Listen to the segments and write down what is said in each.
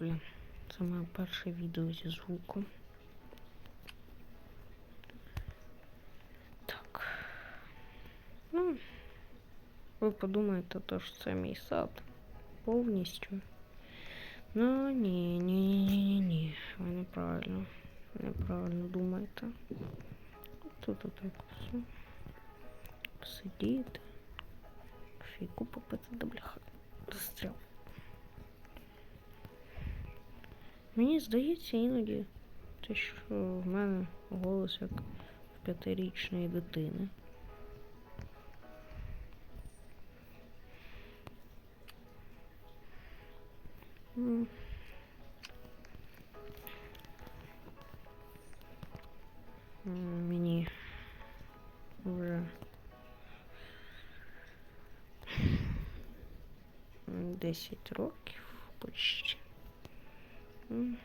Блін, це моє перше відео зі звуком. Так. Ну, ви подумаєте, то що це мій сад повністю. Ну ні, ні, ні, ні, ні. Ви неправильно. Неправильно думаєте. Тут отак все. Посидіти. Фіку попити до бляха. Застряв. Мені здається іноді, те, що в мене голос як в п'ятирічної дитини. Мені вже 10 років почти. Ой.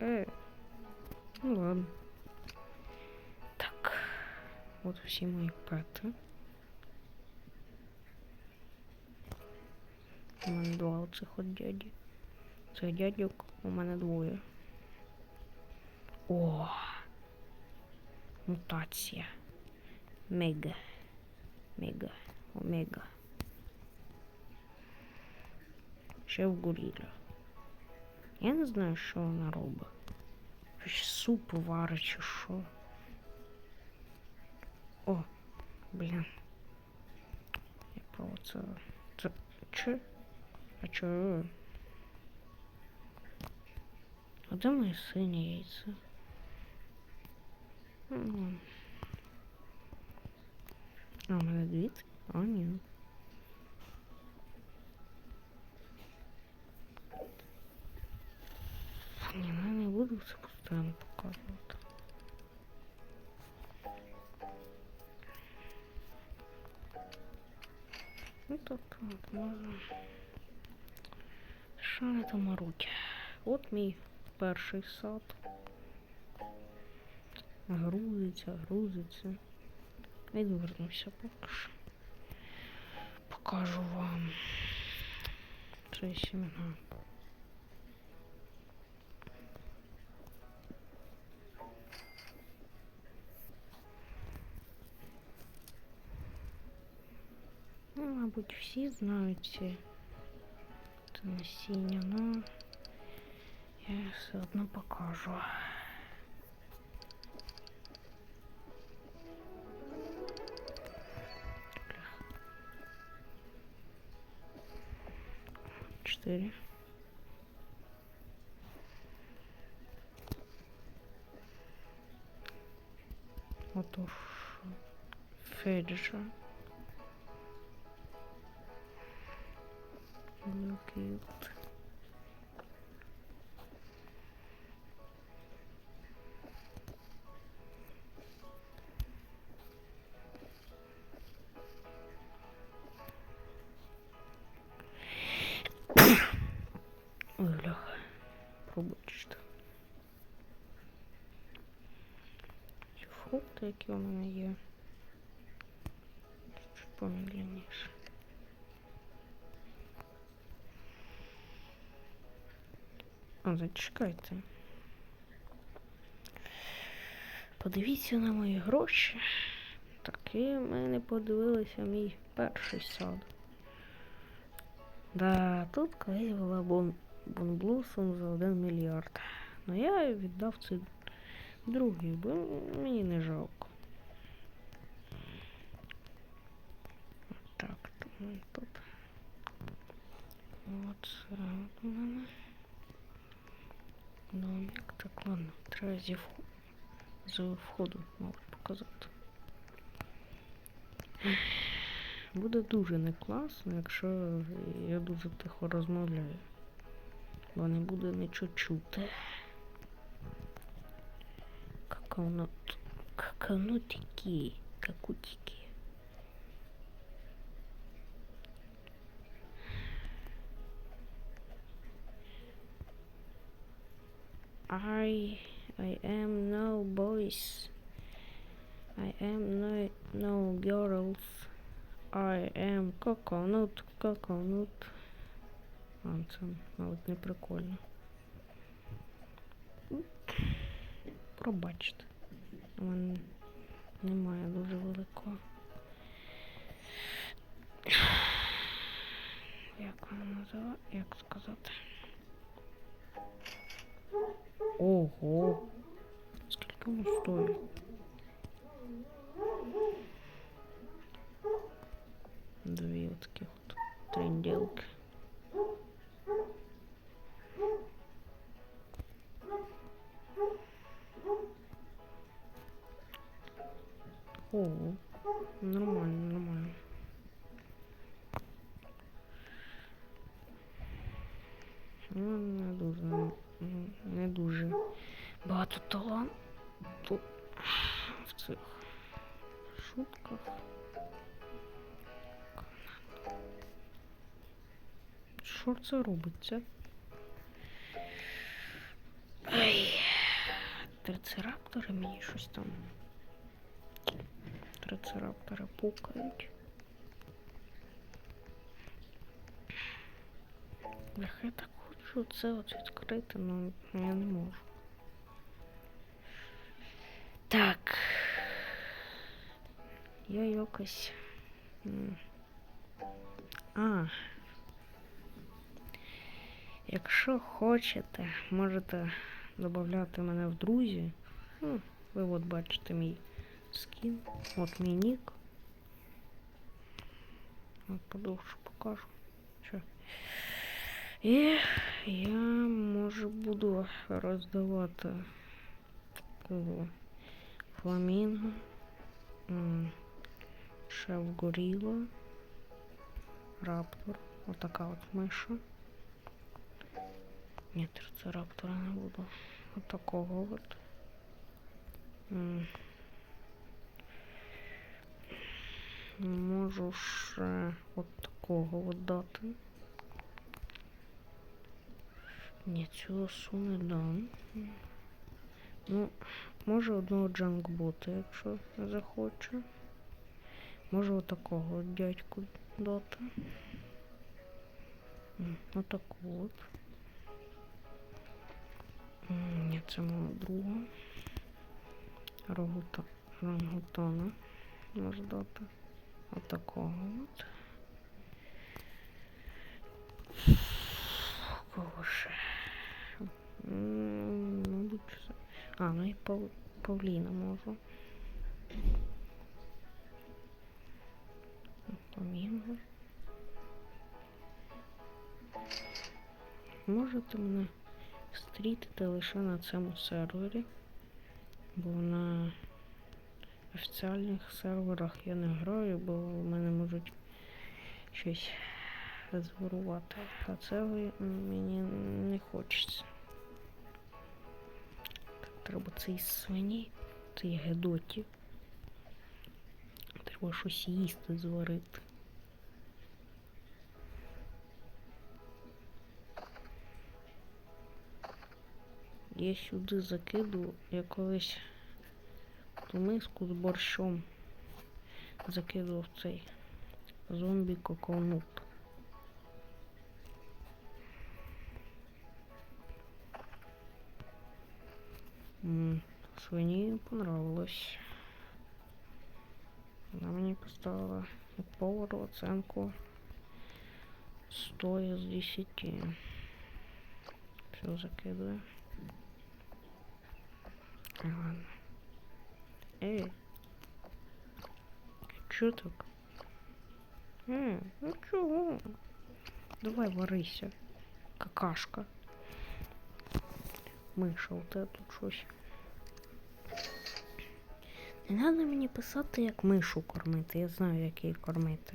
Е. Ну ладно. Так. От всі мої пети. У мене два оцих от дяді. Цих дядьок у мене двоє. О! Мутація. Мега. Мега. Омега. Ще в горіля. Я не знаю, що вона робить. Щось суп варить чи що. О, блін. Я про це. Це чи? А чо? А де моє синє яйце? М. А, у мене дві? А, ні. Ні, ну я не буду це постійно показувати. Ну так, от, можна. Що вони там оруть? От мій перший сад. Грузиться, грузиться. Відвернуся поки що. Покажу вам. Це сімена. мабуть, всі знають ці це насіння, ну я все одно покажу. Чотири. Отож, Феджа. Блокіт. Ой, бляха. Пробачте. Ці фрукти, які у мене є. Чуть помедленніше. А, зачекайте. Подивіться на мої гроші. Таки ми не подивилися мій перший сад. Да, тут колись була бон, бонблусом за 1 мільярд. Ну я віддав цей другий, бо мені не жалко. Так, тут. От от у мене. Домик, так ладно, треба зі вх- з входу, мабуть, показати. Буде дуже не класно, якщо я дуже тихо розмовляю. Бо не буде нічого чути. Как воно, т- как воно такі, какутики. I I am no boys. I am no no girls. I am coconut coconut. А, це навіть не прикольно. Пробачте. У мене немає дуже великого. Як воно називає? Як сказати? Ого! Скільки воно стоїть? Дві от таких от тренділки. Ого, нормально, багато таланту в цих шутках. Що це робиться? Ай, трицераптори мені щось там. Трицераптори пукають. Я так хочу це от відкрити, але я не можу. Так. Я якось. А. Якщо хочете, можете додати мене в друзі. Ну, ви от бачите мій скін. От мій нік. От подовше покажу. Що. І я може буду роздавати кого фламінго, шеф горіла, раптор, отака от миша. Ні, це раптора не буду. Отакого от. Можу ще от такого от дати. Ні, цього су не дам. Ну, може одного джанкбота, якщо захоче. Може отакого от дядьку дати. Отаку от. Ні, це мого друга. Рогута, рангутана може дати. Отакого от. Кого ще? А, ну і пав... Павліна можу. Фламінго. Можете мене стрітити лише на цьому сервері, бо на офіціальних серверах я не граю, бо в мене можуть щось зворувати. А це мені не хочеться. Треба цей свині, цей гедоті. Треба щось їсти зварити. Я сюди закидую, я колись ту миску з борщом закидував цей зомбі коконут. Свині понравилось. Вона мені поставила як повару оценку 100 із 10. Все закидую. Ладно. Эй. Чё так? Э, ну чого? Давай варися. Какашка. Миша, от це тут щось. Не треба мені писати, як мишу кормити. Я знаю, як її кормити.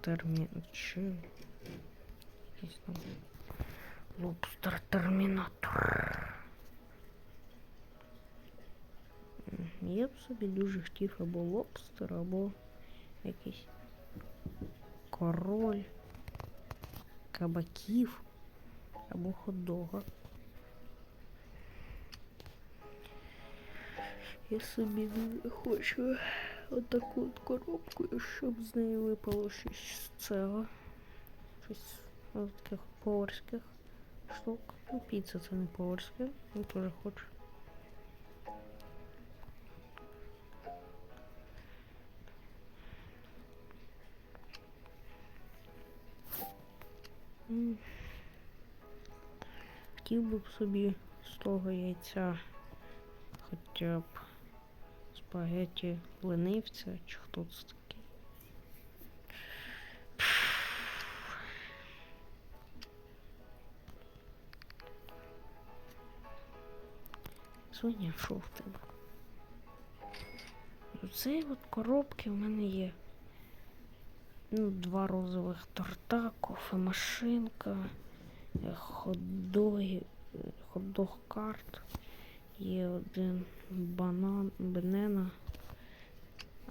Термін. Чи? Лобстер Термінатор. Я б собі дуже хотів або лобстер, або якийсь король кабаків або хот-дога. Я собі хочу отаку от коробку, щоб з неї випало щось цього. Щось з таких поварських штук. Ну, піца це не поварське, я теж хочу. М. Хотів би собі з того яйця хоча б спагетті ленивця, чи хто це такий. Соня, що в тебе? Оце от коробки в мене є. Ну, два розових торта, кофемашинка, хот-доги, е, хот-дог карт. Є один банан, банана,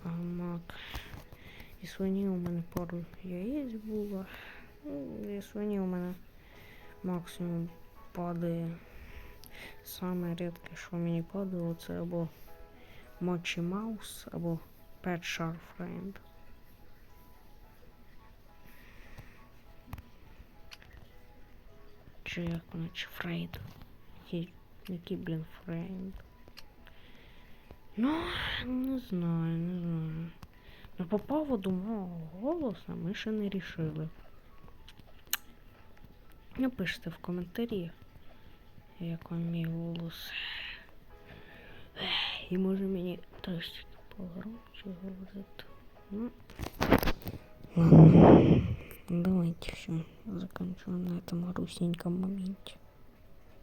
а, мак. І свині у мене пару яєць було. Ну, і свині у мене максимум падає. Саме рідке, що мені падало, це або Мочі Маус, або Pet Shark Friend. Чи як воно, Фрейд. Який, який, блін, Фрейд. Ну, не знаю, не знаю. Ну, по поводу мого голоса ми ще не рішили. Напишите в коментарі, як вам мій голос. І може мені трошки погромче говорити. Ну. Давайте все. Заканчиваем на этом грустненьком моменте.